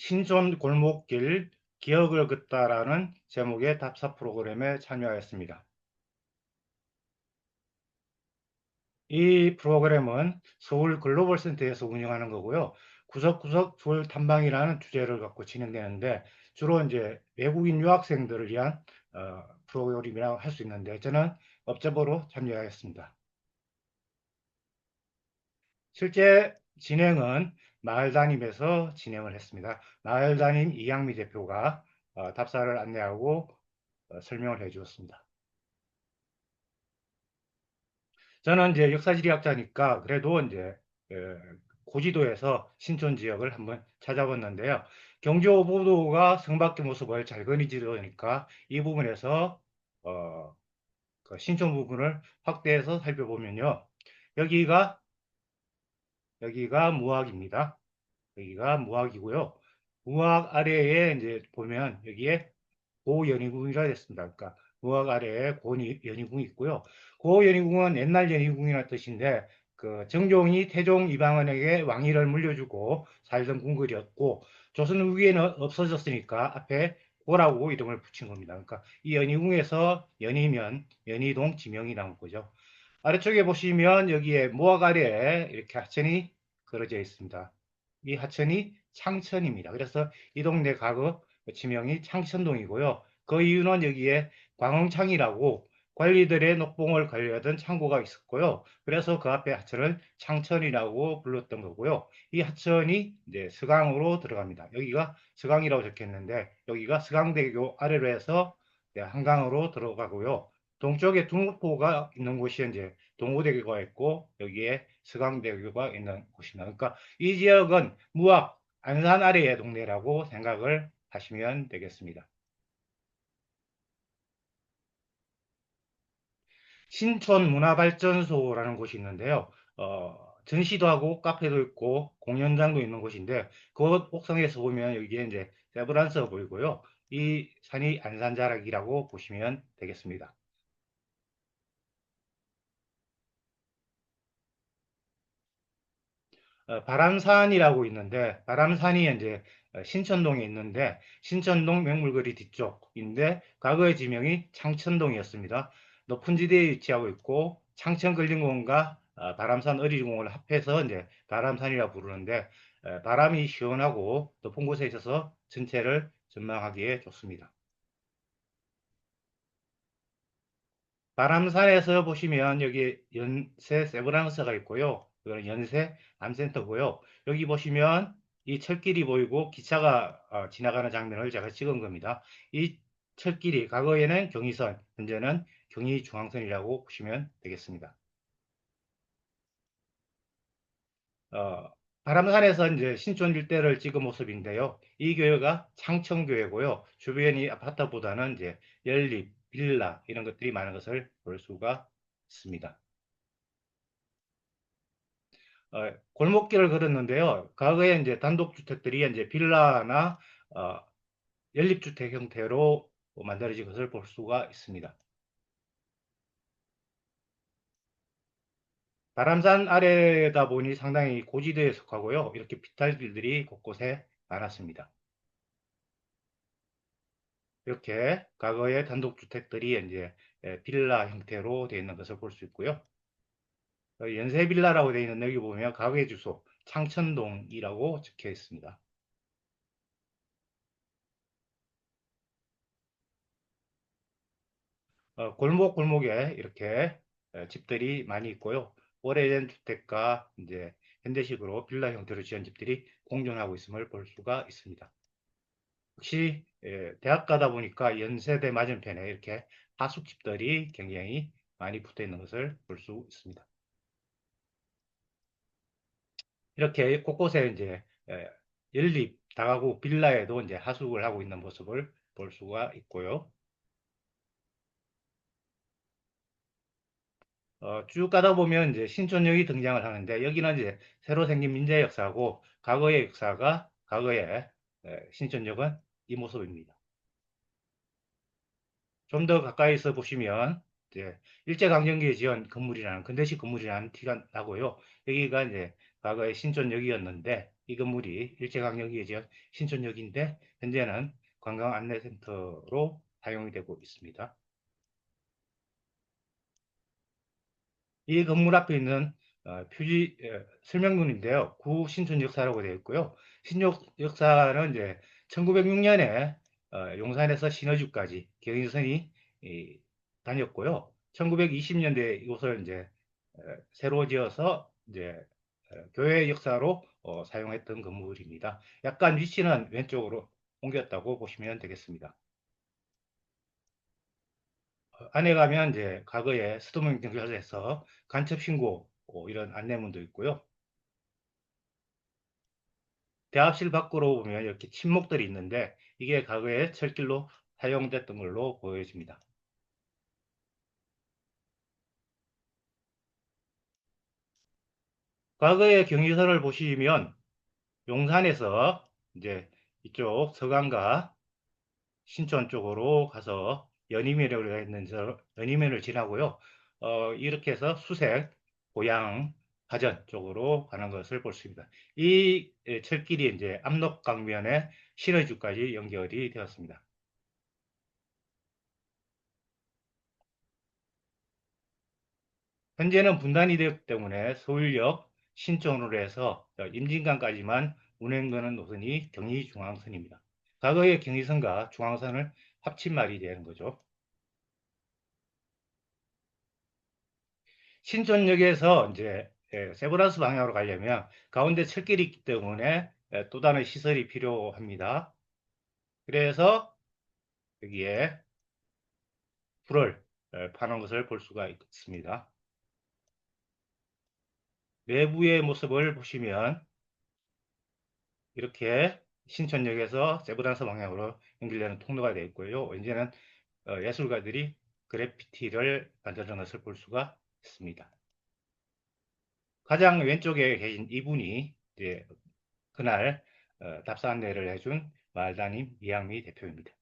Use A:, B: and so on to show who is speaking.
A: 신촌 골목길 기억을 긋다라는 제목의 답사 프로그램에 참여하였습니다. 이 프로그램은 서울 글로벌 센터에서 운영하는 거고요. 구석구석 서울 탐방이라는 주제를 갖고 진행되는데 주로 이제 외국인 유학생들을 위한 어, 프로그램이라고 할 수 있는데 저는 업적으로 참여하였습니다. 실제 진행은 마을 담임에서 진행을 했습니다. 마을 담임 이양미 대표가 어, 답사를 안내하고 어, 설명을 해 주었습니다. 저는 이제 역사지리학자니까 그래도 이제 고지도에서 신촌 지역을 한번 찾아봤는데요. 경주 보도가 성밖의 모습을 잘 그리지르니까 이 부분에서 어, 그 신촌 부분을 확대해서 살펴보면요. 여기가 여기가 무학입니다. 여기가 무학이고요. 무학 아래에 이제 보면 여기에 고연희궁이라 됐습니다. 그러니까 무학 아래에 고연희궁이 있고요. 고연희궁은 옛날 연희궁이라는 뜻인데 그 정종이 태종 이방원에게 왕위를 물려주고 살던 궁궐이었고 조선 후기에는 없어졌으니까 앞에 고라고 이름을 붙인 겁니다. 그러니까 이 연희궁에서 연희면 연희동 지명이 나온 거죠. 아래쪽에 보시면 여기에 아래에 이렇게 하천이 그려져 있습니다. 이 하천이 창천입니다. 그래서 이 동네 가구 지명이 창천동이고요. 그 이유는 여기에 광흥창이라고 관리들의 녹봉을 관리하던 창고가 있었고요. 그래서 그 앞에 하천을 창천이라고 불렀던 거고요. 이 하천이 이제 서강으로 들어갑니다. 여기가 서강이라고 적혔는데 여기가 서강대교 아래로 해서 한강으로 들어가고요. 동쪽에 둥목포가 있는 곳이 이제 동호대교가 있고 여기에 서강대교가 있는 곳입니다. 그러니까 이 지역은 무학 안산 아래의 동네라고 생각을 하시면 되겠습니다. 신촌 문화발전소라는 곳이 있는데요. 어, 전시도 하고 카페도 있고 공연장도 있는 곳인데 그 옥상에서 보면 여기에 이제 세브란스가 보이고요. 이 산이 안산자락이라고 보시면 되겠습니다. 바람산이라고 있는데 바람산이 이제 신천동에 있는데 신천동 맹물거리 뒤쪽인데 과거의 지명이 창천동이었습니다. 높은 지대에 위치하고 있고 창천근린공원과 어, 바람산 어리공원을 합해서 이제 바람산이라 부르는데 바람이 시원하고 높은 곳에 있어서 전체를 전망하기에 좋습니다. 바람산에서 보시면 여기 연세 세브란스가 있고요. 이거는 연세 암센터고요. 여기 보시면 이 철길이 보이고 기차가 어, 지나가는 장면을 제가 찍은 겁니다. 이 철길이 과거에는 경의선, 현재는 경의중앙선이라고 보시면 되겠습니다. 어, 바람산에서 이제 신촌 일대를 찍은 모습인데요. 이 교회가 창천교회고요. 주변이 아파트보다는 이제 연립, 빌라 이런 것들이 많은 것을 볼 수가 있습니다. 어, 골목길을 걸었는데요. 과거에 이제 단독주택들이 이제 빌라나 어, 연립주택 형태로 만들어진 것을 볼 수가 있습니다. 바람산 아래다 보니 상당히 고지대에 속하고요. 이렇게 비탈길들이 곳곳에 많았습니다. 이렇게 과거의 단독주택들이 이제 빌라 형태로 되어 있는 것을 볼 수 있고요. 연세빌라라고 되어 있는 여기 보면 가게 주소 창천동이라고 적혀 있습니다. 어, 골목 골목에 이렇게 집들이 많이 있고요. 오래된 주택과 이제 현대식으로 빌라 형태로 지은 집들이 공존하고 있음을 볼 수가 있습니다. 혹시 대학 가다 보니까 연세대 맞은편에 이렇게 하숙집들이 굉장히 많이 붙어 있는 것을 볼 수 있습니다. 이렇게 곳곳에 이제 연립 다가구 빌라에도 이제 하숙을 하고 있는 모습을 볼 수가 있고요. 어, 쭉 가다 보면 이제 신촌역이 등장을 하는데 여기는 이제 새로 생긴 민재 역사고 과거의 역사가 과거의 신촌역은 이 모습입니다. 좀 더 가까이서 보시면 이제 일제강점기에 지은 건물이라는 근대식 건물이라는 티가 나고요. 여기가 이제 과거에 신촌역이었는데 이 건물이 일제강점기에 지은 신촌역인데 현재는 관광안내센터로 사용이 되고 있습니다. 이 건물 앞에 있는 어, 표지 어, 설명문인데요. 구 신촌 역사라고 되어 있고요. 신역 역사는 이제 1906년에 어, 용산에서 신어주까지 경인선이 다녔고요. 1920년대 이곳을 이제 어, 새로 지어서 이제 어, 교회 역사로 어, 사용했던 건물입니다. 약간 위치는 왼쪽으로 옮겼다고 보시면 되겠습니다. 안에 가면 이제 과거에 수도문 경찰서에서 간첩 신고 이런 안내문도 있고요. 대합실 밖으로 보면 이렇게 침목들이 있는데 이게 과거에 철길로 사용됐던 걸로 보여집니다. 과거의 경위서를 보시면 용산에서 이제 이쪽 서강과 신촌 쪽으로 가서 연희면으로 있는 연희면을 지나고요. 어, 이렇게 해서 수색, 고양, 가전 쪽으로 가는 것을 볼 수 있습니다. 이 철길이 이제 압록강면에 신의주까지 연결이 되었습니다. 현재는 분단이 되었기 때문에 서울역 신촌으로 해서 임진강까지만 운행되는 노선이 경의중앙선입니다. 과거의 경의선과 중앙선을 합친 말이 되는 거죠. 신촌역에서 이제 예, 세브란스 방향으로 가려면 가운데 철길이 있기 때문에 예, 또 다른 시설이 필요합니다. 그래서 여기에 불을 예, 파는 것을 볼 수가 있습니다. 내부의 모습을 보시면 이렇게 신촌역에서 세브란스 방향으로 연결되는 통로가 되어 있고요. 이제는 어, 예술가들이 그래피티를 만드는 것을 볼 수가 있습니다. 가장 왼쪽에 계신 이분이 그날 어, 답사 안내를 해준 말단임 이양미 대표입니다.